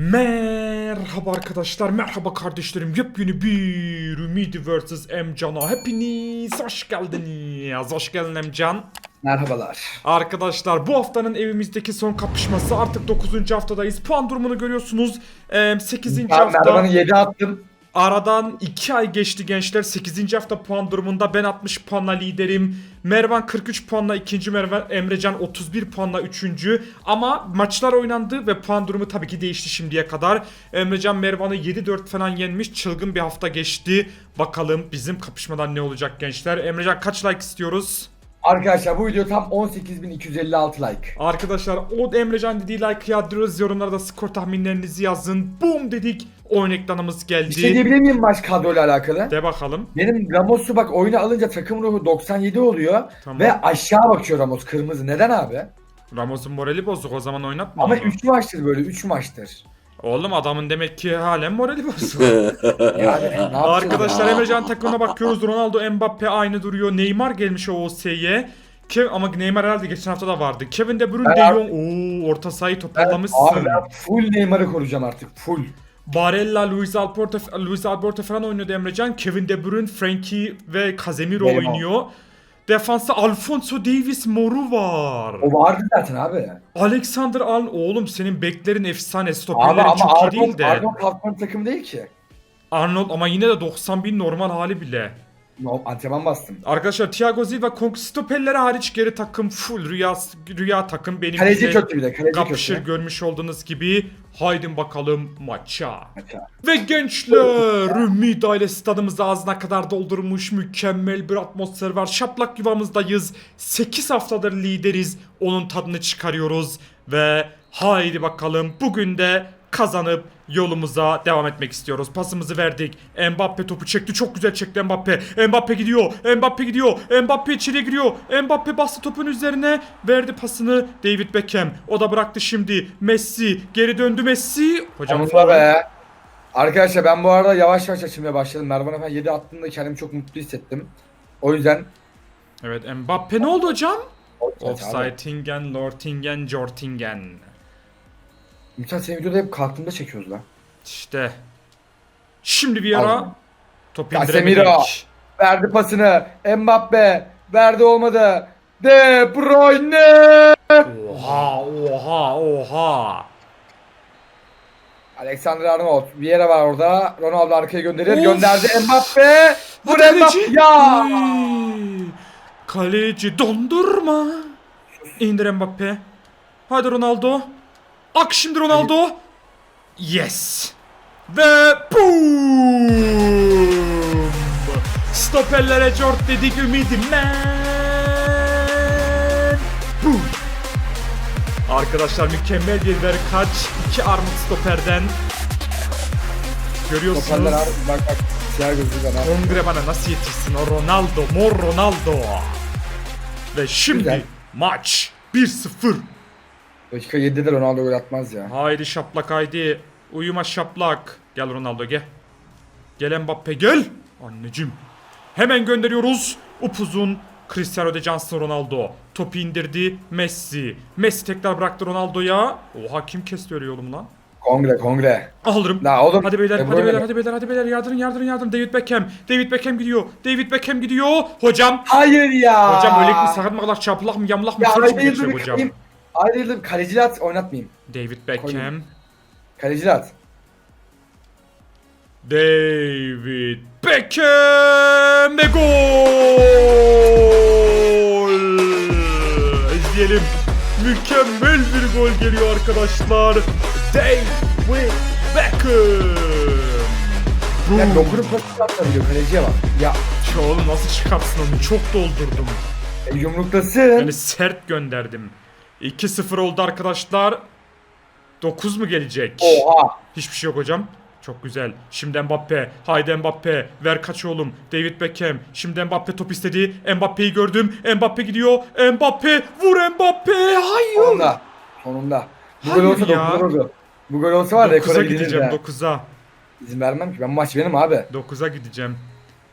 Merhaba arkadaşlar, merhaba kardeşlerim. Yepyeni bir Ümidi vs Emcan'a hepiniz hoş geldiniz. Hoş geldin Emcan. Merhabalar. Arkadaşlar bu haftanın evimizdeki son kapışması artık 9. haftadayız. Puan durumunu görüyorsunuz. Ee, 8. Ben hafta Mervan'ı 7 attım. Aradan 2 ay geçti gençler. 8. hafta puan durumunda ben 60 puanla liderim. Mervan 43 puanla ikinci Mervan Emrecan 31 puanla üçüncü. Ama maçlar oynandı ve puan durumu tabii ki değişti şimdiye kadar. Emrecan Mervan'ı 7-4 falan yenmiş. Çılgın bir hafta geçti. Bakalım bizim kapışmadan ne olacak gençler. Emrecan kaç like istiyoruz? Arkadaşlar bu video tam 18.256 like. Arkadaşlar o Emrecan dediği like yadırıyoruz. Yorumlarda skor tahminlerinizi yazın. Boom dedik. Oyun ekranımız geldi. Bir şey diyebilir miyim maç kadroyla alakalı? De bakalım. Benim Ramos'u bak oyuna alınca takım ruhu 97 oluyor Tamam. ve aşağı bakıyor Ramos kırmızı. Neden abi? Ramos'un morali bozuk o zaman oynatma. Ama onu. 3 maçtır böyle 3 maçtır. Oğlum adamın demek ki halen morali bozuk. Yani ne Arkadaşlar? Emrecan takımına bakıyoruz. Ronaldo, Mbappe aynı duruyor. Neymar gelmiş o OS'ye. Kev ama Neymar herhalde geçen hafta da vardı. Kevin De Bruyne, Ben De abi- Jong. Oo, orta sahayı toparlamışsın. abi ben full Neymar'ı koruyacağım artık full. Barella, Luis Alberto, Luis Alberto falan oynuyordu Emrecan. Kevin De Bruyne, Frankie ve Casemiro Eyvah. oynuyor. Defansta Alfonso Davis Moru var. O vardı zaten abi. Alexander Arnold. Oğlum senin beklerin efsane. Abi Stoperlerin ama çok iyi Arnold, değil de. Arnold kalkmanın takım değil ki. Arnold ama yine de 90 bin normal hali bile. No, antrenman bastım. Arkadaşlar Thiago Silva Conquistopelleri hariç geri takım full rüya rüya takım benim Kaleci bize kötü bir de kaleci kapışır kötü. görmüş olduğunuz gibi. Haydi bakalım maça. Maça. Ve gençler Ümit aile stadımızı ağzına kadar doldurmuş mükemmel bir atmosfer var. Şaplak yuvamızdayız. 8 haftadır lideriz. Onun tadını çıkarıyoruz. Ve haydi bakalım bugün de kazanıp yolumuza devam etmek istiyoruz. Pasımızı verdik. Mbappe topu çekti. Çok güzel çekti Mbappe. Mbappe gidiyor. Mbappe gidiyor. Mbappe içeri giriyor. Mbappe bastı topun üzerine. Verdi pasını David Beckham. O da bıraktı şimdi. Messi. Geri döndü Messi. Hocam faul. be. Arkadaşlar ben bu arada yavaş yavaş açılmaya başladım. Mervan'a ben 7 attığımda kendimi çok mutlu hissettim. O yüzden Evet Mbappe ne oldu hocam? Offside. Offsideingen, Lortingen, Jortingen. Müthiş senin videoda hep kalktığımda çekiyoruz lan. İşte. Şimdi bir ara top Casemiro. indiremedik. Verdi pasını. Mbappe. Verdi olmadı. De Bruyne. Oha oha oha. Alexander Arnold. Vieira var orada. Ronaldo arkaya gönderir. Of. Gönderdi Mbappe. Bu Hadi Mbappe. kaleci. Ya. Ay. Kaleci dondurma. İndir Mbappe. Hadi Ronaldo. Ak şimdi Ronaldo. Yes. Ve boom. Stoperlere cort dedik ümidim man. Boom. Arkadaşlar mükemmel bir ver kaç. iki armut stoperden. Görüyorsunuz. Toparlar abi. Bak bak. Siyah gözlü ben abi. Kongre bana nasıl yetişsin o Ronaldo, mor Ronaldo. Ve şimdi Güzel. maç 1-0. Dakika 7'de Ronaldo gol atmaz ya. Haydi şaplak haydi. Uyuma şaplak. Gel Ronaldo gel. Gel Mbappe gel. Anneciğim. Hemen gönderiyoruz. Upuzun Cristiano de Johnson Ronaldo. Topu indirdi Messi. Messi tekrar bıraktı Ronaldo'ya. Oha kim kesti öyle yolumu lan? Kongre kongre. Alırım. La oğlum. Hadi beyler, De hadi beyler, hadi beyler, hadi beyler. Yardırın, yardırın, yardırın. David Beckham. David Beckham gidiyor. David Beckham gidiyor. Hocam. Hayır ya. Hocam öyle mi sakat mı kalak çarpılak mı yamlak mı Ya sonuç mu geçiyor hocam? bir Ayrı yıldır kaleciyle at oynatmayayım. David Beckham. Kaleciyle at. David Beckham ve gol! İzleyelim. Mükemmel bir gol geliyor arkadaşlar. David Beckham. Ya dokunup pasını atabiliyor kaleciye bak. Ya Şu oğlum nasıl çıkartsın onu? Çok doldurdum. e, yumruklasın. Yani sert gönderdim. 2-0 oldu arkadaşlar. 9 mu gelecek? Oha. Hiçbir şey yok hocam. Çok güzel. Şimdi Mbappe. Haydi Mbappe. Ver kaç oğlum. David Beckham. Şimdi Mbappe top istedi. Mbappe'yi gördüm. Mbappe gidiyor. Mbappe. Vur Mbappe. Hayır. Sonunda. Sonunda. Bu Hayır gol olsa ya. 9 olurdu. Bu gol olsa var 9'a rekora gideceğim. gideceğim. 9'a. İzin vermem ki ben maç benim abi. 9'a gideceğim.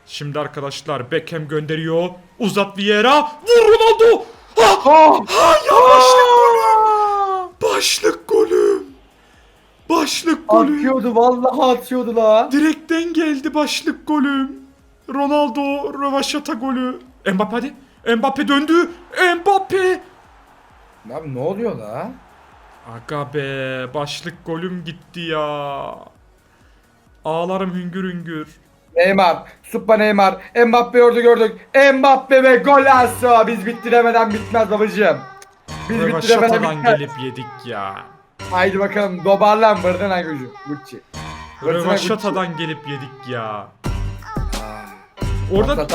Şimdi arkadaşlar Beckham gönderiyor. Uzat Vieira. Vur Ronaldo. Ha! Oh! Ha ya başlık golüm. Başlık golüm. Başlık golü. Atıyordu vallahi atıyordu la. Direkten geldi başlık golüm. Ronaldo rövaşata golü. Mbappe hadi. Mbappe döndü. Mbappe. Abi ne oluyor la? Aga be başlık golüm gitti ya. Ağlarım hüngür hüngür. Neymar, Suppa Neymar, Mbappe orada gördük. Mbappe ve golazo. Biz bitiremeden bitmez babacığım. Biz bitiremeden Rövaşatadan bitmez. gelip yedik ya. Haydi bakalım dobarlan Vırdana gücü. Gucci. Vırdana Rövaşatadan gelip yedik ya. Orada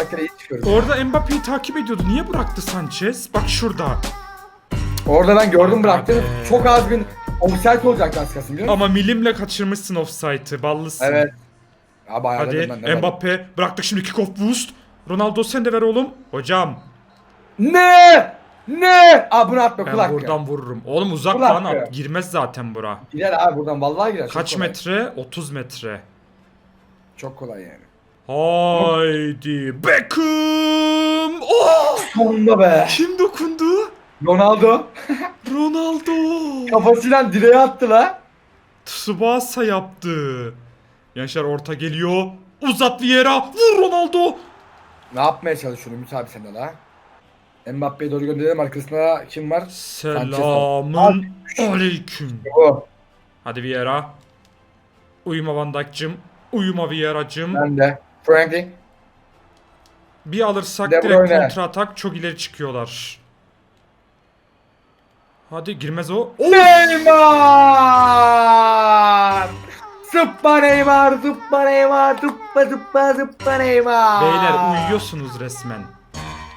orada Mbappe'yi takip ediyordu. Niye bıraktı Sanchez? Bak şurada. Orada ben gördüm bıraktığını. Abi. Çok az bir offside olacak az musun? Ama milimle kaçırmışsın offside'ı. Ballısın. Evet. Abi ayarladım Hadi ben de. Mbappe bıraktık şimdi kick-off boost. Ronaldo sen de ver oğlum. Hocam Ne? Ne? Aa bunu atma ben kulak. buradan vururum. Oğlum uzak Kulak lan ya. at. Girmez zaten bura. Gider abi buradan vallahi gider. Çok Kaç kolay. metre? 30 metre. Çok kolay yani. Haydi Beckham. Oh! Sonunda be. Kim dokundu? Ronaldo Ronaldo. kafasıyla direğe attı la. Tsubasa yaptı. Gençler orta geliyor. Uzat Vieira. Vur Ronaldo. Ne yapmaya çalışıyorsun Ümit abi sen de la? Mbappe'ye doğru gönderelim arkasında kim var? Selamın aleyküm. O. Hadi Vieira. Uyuma Van Dijk'cım. Uyuma Vieira'cım. Ben de. Frankie. Bir alırsak De direkt Bruyne. kontra atak çok ileri çıkıyorlar. Hadi girmez o. Neymar! Zıppa Neymar, zıppa Neymar, zıppa zıppa zıppa Neymar. Beyler uyuyorsunuz resmen.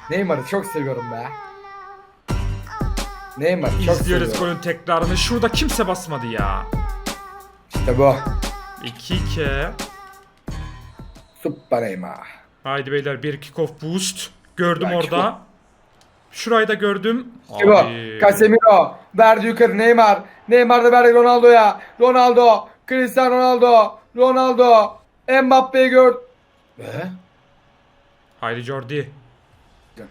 Neymar'ı çok seviyorum be. Neymar çok İzliyoruz seviyorum. golün tekrarını. Şurada kimse basmadı ya. İşte bu. 2-2. Zıppa Neymar. Haydi beyler bir kick-off boost. Gördüm Ya, orada. Şurayı da gördüm. İşte bu. Casemiro verdi yukarı Neymar. Neymar da verdi Ronaldo'ya. Ronaldo. Cristiano Ronaldo. Ronaldo. Mbappe'yi gör. Ve? Haydi Jordi.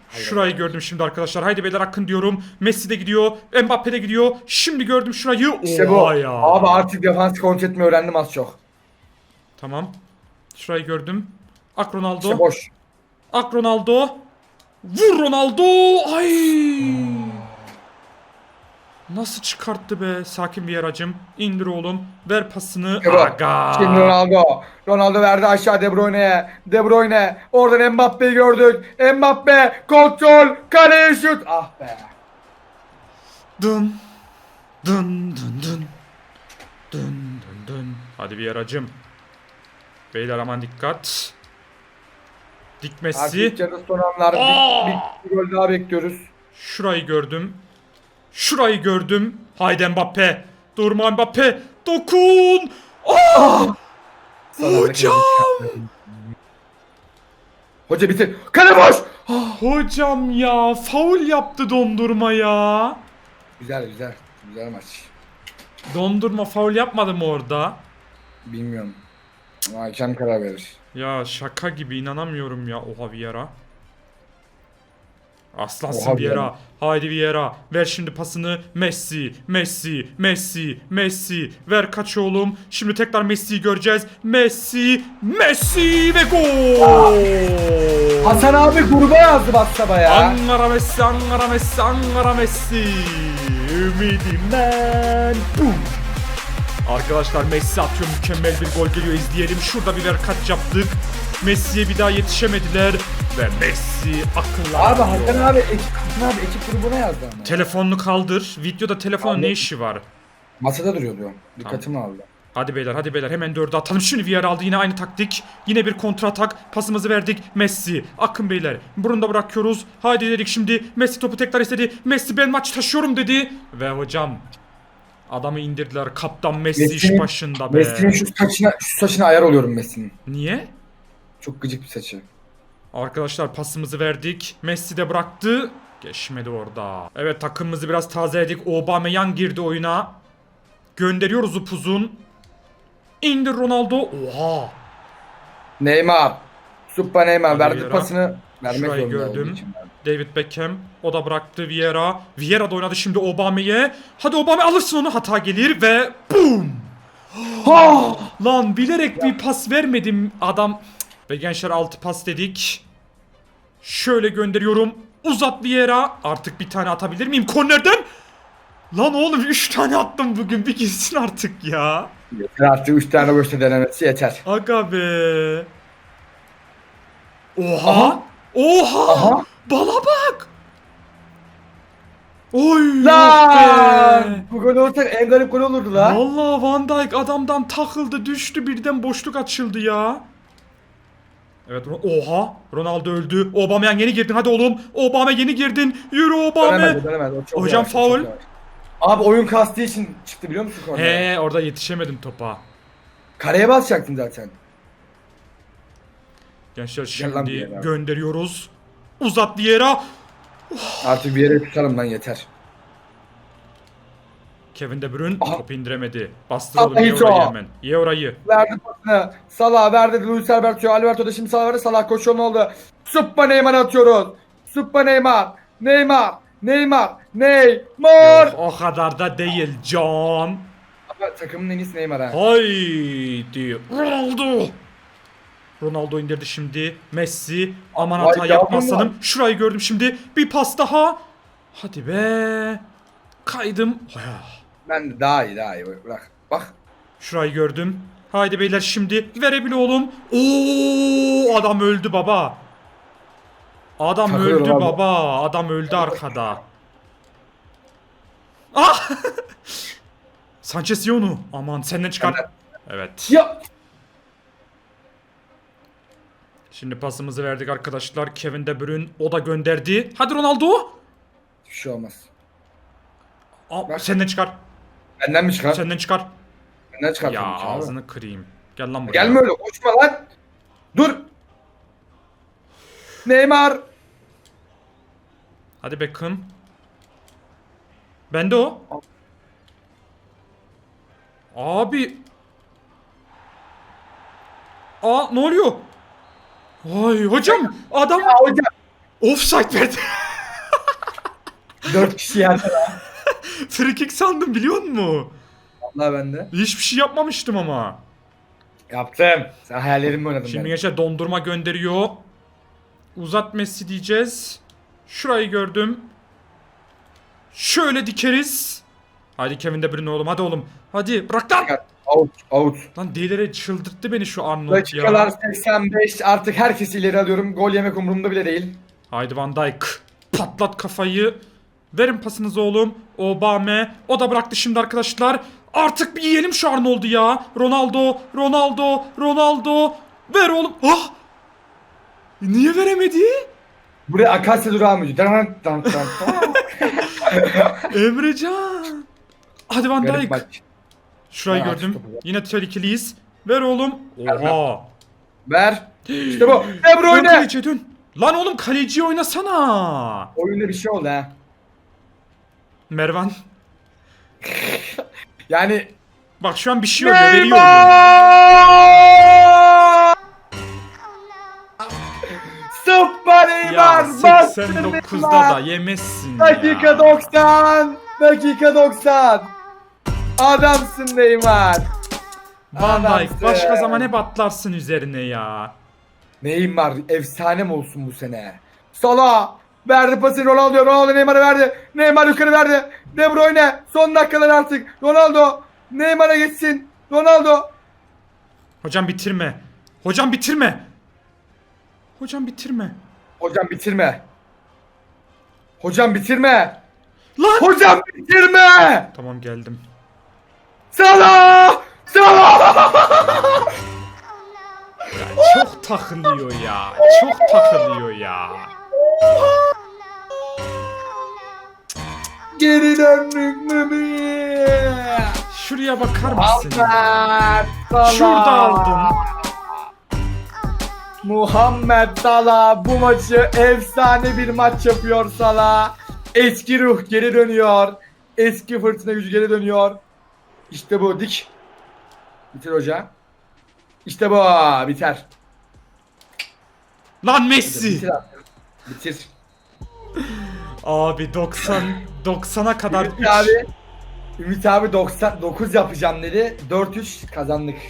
Şurayı gördüm şimdi arkadaşlar. Haydi beyler akın diyorum. Messi de gidiyor. Mbappe de gidiyor. Şimdi gördüm şurayı. İşte bu. Oha ya. Abi artık defans kontrol etmeyi öğrendim az çok. Tamam. Şurayı gördüm. Ak Ronaldo. İşte boş. Ak Ronaldo. Vur Ronaldo. Ay. Nasıl çıkarttı be sakin bir yaracım. İndir oğlum. Ver pasını. Aga. Şimdi Ronaldo. Ronaldo verdi aşağı De Bruyne'ye. De Bruyne. Oradan Mbappe'yi gördük. Mbappe. Kontrol. Kaleye şut. Ah be. Dın. Dın dın dın. Dın dın dın. Hadi bir yaracım. Beyler aman dikkat. Dik Artık son anlar. Bir, bir gol daha bekliyoruz. Şurayı gördüm. Şurayı gördüm. Haydi Mbappe. Durma Mbappe. Dokun. Aa! Hocam. Hoca bitir. Kale boş. Hocam ya faul yaptı dondurma ya. Güzel güzel. Güzel maç. Dondurma faul yapmadı mı orada? Bilmiyorum. Hakem karar verir. Ya şaka gibi inanamıyorum ya oha Vieira. Aslansın Oha Vieira. Vieira. Haydi Vieira. Ver şimdi pasını. Messi, Messi, Messi, Messi. Ver kaç oğlum. Şimdi tekrar Messi'yi göreceğiz. Messi, Messi ve gol. Hasan abi gruba yazdı WhatsApp'a ya. Ankara Messi, Ankara Messi, Ankara Messi. Ümidimden. Boom. Arkadaşlar Messi atıyor mükemmel bir gol geliyor izleyelim. Şurada bir ver kaç yaptık. Messi'ye bir daha yetişemediler. Ve Messi akıllar. Abi Hasan abi ekip, Hasan abi ekip grubuna yazdı ama. Telefonunu kaldır. Videoda telefonun ne işi var? Masada duruyordu. Dikkatimi aldı. Hadi beyler hadi beyler hemen dördü atalım. Şimdi VR aldı yine aynı taktik. Yine bir kontra atak. Pasımızı verdik. Messi. Akın beyler. Bunu da bırakıyoruz. Haydi dedik şimdi. Messi topu tekrar istedi. Messi ben maç taşıyorum dedi. Ve hocam adamı indirdiler. Kaptan Messi iş Messi'nin- başında be. Messi'nin şu saçına, şu saçına ayar oluyorum Messi'nin. Niye? Çok gıcık bir saçı. Arkadaşlar pasımızı verdik. Messi de bıraktı. Geçmedi orada. Evet takımımızı biraz tazeledik. Aubameyang girdi oyuna. Gönderiyoruz upuzun. İndir Ronaldo. Oha. Neymar. Suppa Neymar verdi Vieira. pasını. Vermek Şurayı gördüm. David Beckham. O da bıraktı Vieira. Vieira da oynadı şimdi Obame'ye. Hadi Obame alırsın onu. Hata gelir ve boom. Ha! Lan bilerek bir pas vermedim adam. Ve gençler 6 pas dedik. Şöyle gönderiyorum. Uzat bir yere. Artık bir tane atabilir miyim kornerden? Lan oğlum 3 tane attım bugün. Bir gitsin artık ya. Yeter artık 3 tane boşta denemesi yeter. Aga be. Oha. Aha. Oha. Aha. Bala bak. Oy. Lan! Bu gol olursak en garip gol olurdu la. Vallahi Van Dijk adamdan takıldı düştü birden boşluk açıldı ya. Evet oha Ronaldo öldü. Aubameyang yeni girdin hadi oğlum. Aubameyang yeni girdin. Yürü Aubameyang. Dönemez, dönemez. O çok Hocam yavaş, çok faul. yavaş. Abi oyun kastığı için çıktı biliyor musun korner? He orada yetişemedim topa. Kareye basacaktın zaten. Gençler Gel lan bir şimdi yere abi. gönderiyoruz. Uzat Vieira. Artık bir yere tutalım lan yeter. Kevin De Bruyne Aha. topu indiremedi. Bastır oğlum ye orayı hemen. Ye orayı. Verdi pasını. Salah verdi Luis Alberto. Alberto da şimdi Salah verdi. Salah koşuyor ne oldu? Suppa Neymar atıyoruz. Suppa Neymar. Neymar. Neymar. Neymar. Yok, o kadar da değil Can. Ama takımın en iyisi Neymar ha. Haydi Ronaldo. Ronaldo indirdi şimdi. Messi aman Vay hata yapmasınım. lan. Şurayı gördüm şimdi. Bir pas daha. Hadi be. Kaydım. Ah, Ben de daha iyi daha iyi. Bırak. Bak. Şurayı gördüm. Haydi beyler şimdi verebile oğlum. Oo adam öldü baba. Adam Takılıyorum öldü abi. baba. Adam öldü arkada. Ah! Sanchez Yonu. Aman senden çıkar. Evet. Ya. Şimdi pasımızı verdik arkadaşlar. Kevin De Bruyne o da gönderdi. Hadi Ronaldo. Bir şey olmaz. Aa, senden çıkar. Benden mi çıkar? Senden çıkar. Benden çıkar. Ya tabii ki abi. ağzını kırayım. Gel lan buraya. Gelme öyle koşma lan. Dur. Neymar. Hadi Beckham. Bende o. Abi. Aa ne oluyor? Ay hocam adam Ya hocam. offside verdi. Dört kişi yerde. Free kick sandım biliyor musun? Vallahi ben de. Hiçbir şey yapmamıştım ama. Yaptım. Sen hayallerimle oynadın Şimdi gençler dondurma gönderiyor. Uzat Messi diyeceğiz. Şurayı gördüm. Şöyle dikeriz. Hadi Kevin De Bruyne oğlum hadi oğlum. Hadi bırak lan. Out. Out. Lan delire çıldırttı beni şu Arnold Dakikalar ya. 85. Artık herkesi ileri alıyorum. Gol yemek umurumda bile değil. Haydi Van Dijk. Patlat kafayı. Verin pasınızı oğlum. Obame. O da bıraktı şimdi arkadaşlar. Artık bir yiyelim şu Arnold'u ya. Ronaldo, Ronaldo, Ronaldo. Ver oğlum. Ah! Niye veremedi? Buraya Akasya durağı mı? Dan dan dan. Emrecan. Hadi Van Garip Dijk. maç. Şurayı Ben gördüm. topu. Yine tehlikeliyiz. Ver oğlum. Oha. Ver. İşte bu. De Dön Bruyne. kaleciye dön. Lan oğlum kaleciyi oynasana. Oyunda bir şey oldu ha. Mervan. Yani Bak şu an bir şey oluyor. Veriyor! Süper Neymar! Ya Bastı 89'da Neymar! da yemezsin Dakika ya. 90! Dakika 90! Adamsın Neymar! Van Dijk başka zaman hep atlarsın üzerine ya. Neymar efsanem olsun bu sene. Salah verdi pasını Ronaldo. Ronaldo Neymar'a verdi. Neymar yukarı verdi. De Bruyne son dakikalar artık. Ronaldo Neymar'a geçsin. Ronaldo Hocam bitirme. Hocam bitirme. Hocam bitirme. Hocam bitirme. Hocam bitirme. Lan. Hocam bitirme. Tamam geldim. Salah! Salah! Çok takılıyor ya. Çok takılıyor ya. Geri döndük mü bir? Şuraya bakar mısın? Muhammed Salah. Şurada aldım. Muhammed Salah bu maçı efsane bir maç yapıyor Salah. Eski ruh geri dönüyor. Eski fırtına gücü geri dönüyor. İşte bu dik. Bitir hoca. İşte bu biter. Lan Messi. Bitir. Bitir. Abi 90 90'a kadar 3 abi. Ümit abi 99 yapacağım dedi. 4-3 kazandık.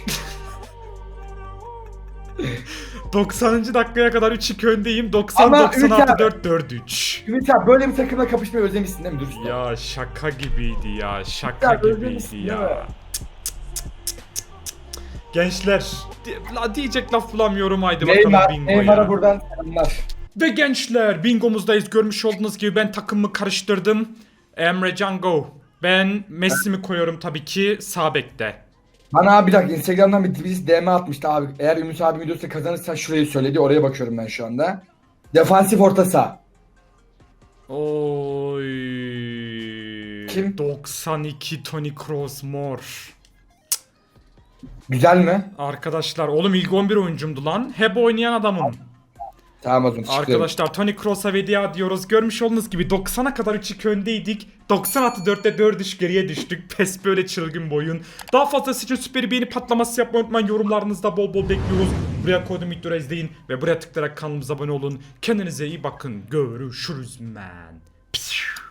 90. dakikaya kadar 3-2 öndeyim. 90 Ama 96 Ümit abi- 4 4 3. Ümit abi böyle bir takımla kapışmayı özlemişsin değil mi dürüst? ol? Ya şaka gibiydi ya. Şaka Ya, gibiydi misin, değil mi? ya. Gençler, di- la diyecek laf bulamıyorum haydi bakalım Neymar, bingoya. Neymar'a buradan selamlar. Ve gençler bingomuzdayız. Görmüş olduğunuz gibi ben takımımı karıştırdım. Emre Cango. Ben Messi'mi koyuyorum tabii ki sağ bekte. Bana abi bir dakika Instagram'dan bir birisi DM atmıştı abi. Eğer Ümit abi videosu kazanırsan şurayı söyledi. Oraya bakıyorum ben şu anda. Defansif orta saha. Oy. Kim? 92 Tony Kroos mor. Güzel mi? Arkadaşlar oğlum ilk 11 oyuncumdu lan. Hep oynayan adamım. Tamam o zaman çıkıyorum. Arkadaşlar Tony Kroos'a veda diyoruz. Görmüş olduğunuz gibi 90'a kadar 3-2 öndeydik. 90 artı 4'te 4 iş geriye düştük. Pes böyle çılgın boyun. Daha fazlası için süper beğeni patlaması yapmayı unutmayın. Yorumlarınızda bol bol bekliyoruz. Buraya koydum videoları izleyin. Ve buraya tıklayarak kanalımıza abone olun. Kendinize iyi bakın. Görüşürüz man. Pişt.